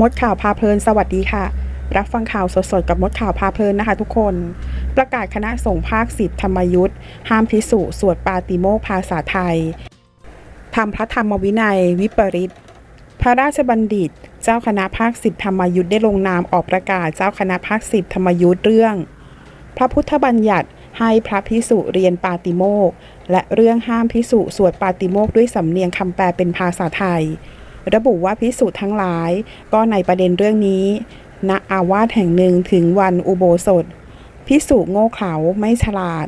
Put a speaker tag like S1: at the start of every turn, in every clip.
S1: มดข่าวพาเพลินสวัสดีค่ะ รับฟังข่าวสดๆกับมดข่าวพาเพลินนะคะทุกคน ประกาศคณะสงฆ์ภาคสิบธรรมยุทธ์ห้ามพิสุสวดปาติโมกภาษาไทยทำพระธรรมวินัยวิปริตพระราชบัณฑิต เจ้าคณะภาคสิบธรรมยุทธ์ได้ลงนามออกประกาศเจ้าคณะภาคสิบธรรมยุทธ์เรื่อง พระพุทธบัญญัติให้พระพิสุเรียนปาติโมกข์และเรื่องห้ามพิสุสวดปาติโมกข์ด้วยสำเนียงคำแปลเป็นภาษาไทย ระบุว่าพิสุทั้งหลาย ก็ในประเด็นเรื่องนี้ ณอาวาสแห่งหนึ่งถึงวันอุโบสถ พิสุโง่เขลาไม่ฉลาด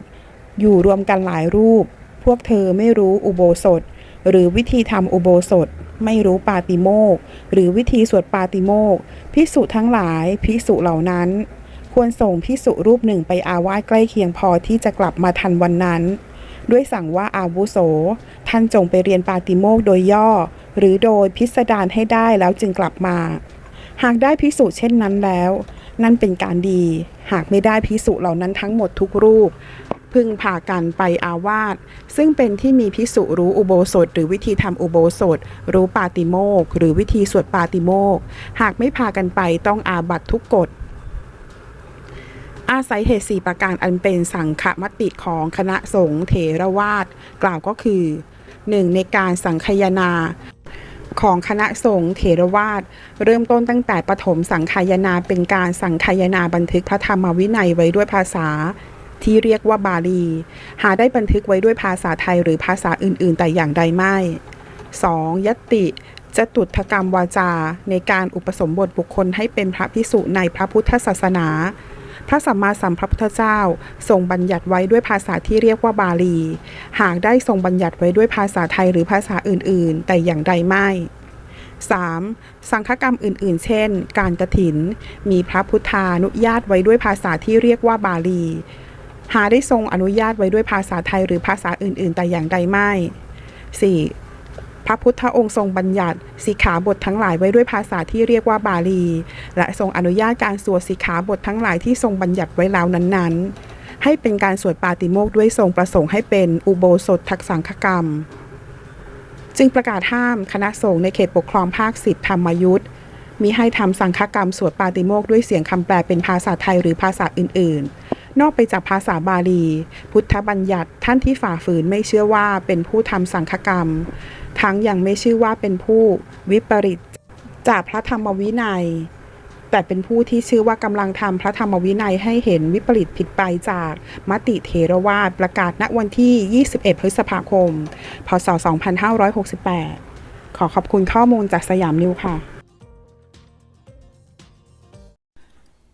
S1: อยู่รวมกันหลายรูป พวกเธอไม่รู้อุโบสถ หรือวิธีทำอุโบสถ ไม่รู้ปาติโมกหรือวิธีสวดปาติโมกพิสุทั้งหลายพิสุเหล่านั้น ควรส่งพิสุรูปหนึ่งไปอาวาสใกล้เคียงพอที่จะกลับมาทันวันนั้นด้วยสั่งว่าอาวุโส ท่านจงไปเรียนปาติโมกโดยย่อ หรือโดยพิสดารให้ได้แล้วจึงกลับมา หากได้พิสุเช่นนั้นแล้ว นั่นเป็นการดี หากไม่ได้พิสุเหล่านั้นทั้งหมดทุกรูป พึงพากันไปอาวาสซึ่งเป็นที่มีพิสุรู้อุโบสถ หรือวิธีทำอุโบสถ รู้ปาติโมกหรือวิธีสวดปาติโมกหากไม่พากันไปต้องอาบัตทุกกฎอาศัยเหตุสี่ประการอันเป็นสังฆมติของคณะสงฆ์เถรวาทกล่าวก็คือ 1. ในการสังคายนา ของคณะสงฆ์เถรวาทเริ่มต้นตั้งแต่ปฐมสังคายนาเป็นการสังคายนาบันทึกพระธรรมวินัยไว้ด้วยภาษา ที่เรียกว่าบาลี หาได้บันทึกไว้ด้วยภาษาไทยหรือภาษาอื่น ๆ แต่อย่างใดไม่ 2. ยตติจตุถกรรมวาจา ในการอุปสมบทบุคคลให้เป็นพระพิสุในพระพุทธศาสนา พระสัมมาสัมพุทธเจ้าทรงบัญญัติไว้ด้วยภาษาที่เรียกว่าบาลี หากได้ทรงบัญญัติไว้ด้วยภาษาไทยหรือภาษาอื่น ๆ แต่อย่างใดไม่ 3. สังฆกรรมอื่นๆ เช่น การกระถิน มีพระพุทธานุญาตไว้ด้วยภาษาที่เรียกว่าบาลี หาได้ทรงอนุญาตไว้ด้วยภาษาไทยหรือภาษาอื่น ๆ แต่อย่างใดไม่ 4. พระพุทธองค์ทรงบัญญัติสิกขาบททั้งหลายไว้ด้วยภาษาที่เรียกว่าบาลี และทรงอนุญาตการสวดสิกขาบททั้งหลายที่ทรงบัญญัติไว้แล้วนั้นๆ ให้เป็นการสวดปาติโมกข์ด้วยทรงประสงค์ให้เป็นอุโบสถทักสังฆกรรม จึงประกาศห้ามคณะสงฆ์ในเขตปกครองภาคสิบธรรมยุทธ์มิให้ทำสังฆกรรมสวดปาติโมกข์ด้วยเสียงคำแปลเป็นภาษาไทยหรือภาษาอื่นๆ นอกไปจากภาษาบาลี พุทธบัญญัติท่านที่ฝ่าฝืนไม่เชื่อว่าเป็นผู้ทำสังฆกรรม ทั้งยังไม่ชื่อว่าเป็นผู้วิปริตจากพระธรรมวินัย แต่เป็นผู้ที่ชื่อว่ากำลังทำพระธรรมวินัยให้เห็นวิปริตผิดไปจากมติเทรวาสประกาศณวันที่ 21 พฤษภาคม พศ 2568 ขอขอบคุณข้อมูลจากสยามนิวค่ะ